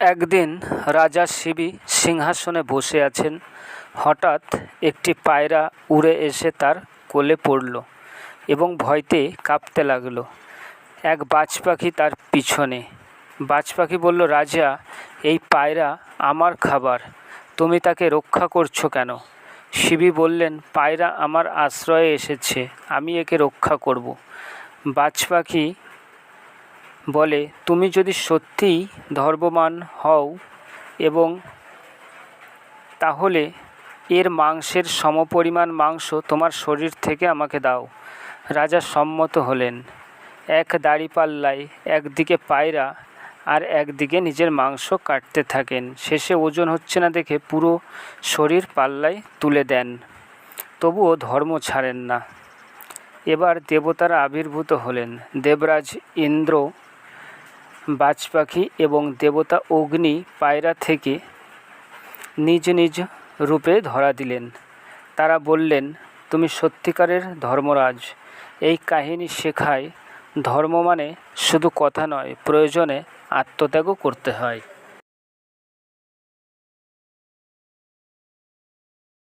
একদিন রাজা শিবি সিংহাসনে বসে আছেন। হঠাৎ একটি পায়রা উড়ে এসে তার কোলে পড়ল এবং ভয়তে কাঁপতে লাগল। এক বাজ পাখি তার পিছনে। বাজ পাখি বলল, রাজা, এই পায়রা আমার খাবার। তুমি তাকে রক্ষা করছ কেন? শিবি বললেন, পায়রা আমার আশ্রয়ে এসেছে। আমি একে রক্ষা করব। বাজ পাখি বলে, তুমি যদি সত্যিই ধর্মমান হও এবং তাহলে এর মাংসের সমপরিমাণ মাংস তোমার শরীর থেকে আমাকে দাও। রাজা সম্মত হলেন। এক দাড়িপাল্লায় একদিকে পায়রা আর একদিকে নিজের মাংস কাটতে থাকেন। শেষে ওজন হচ্ছে না দেখে পুরো শরীর পাল্লায় তুলে দেন। তবুও ধর্ম ছাড়েন না। এবার দেবতারা আবির্ভূত হলেন। দেবরাজ ইন্দ্র বাজ পাখি এবং দেবতা অগ্নি পায়রা থেকে নিজ নিজ রূপে ধরা দিলেন। তারা বললেন, তুমি সত্যিকারের ধর্মরাজ। এই কাহিনী শেখায় ধর্ম মানে শুধু কথা নয়, প্রয়োজনে আত্মত্যাগও করতে হয়।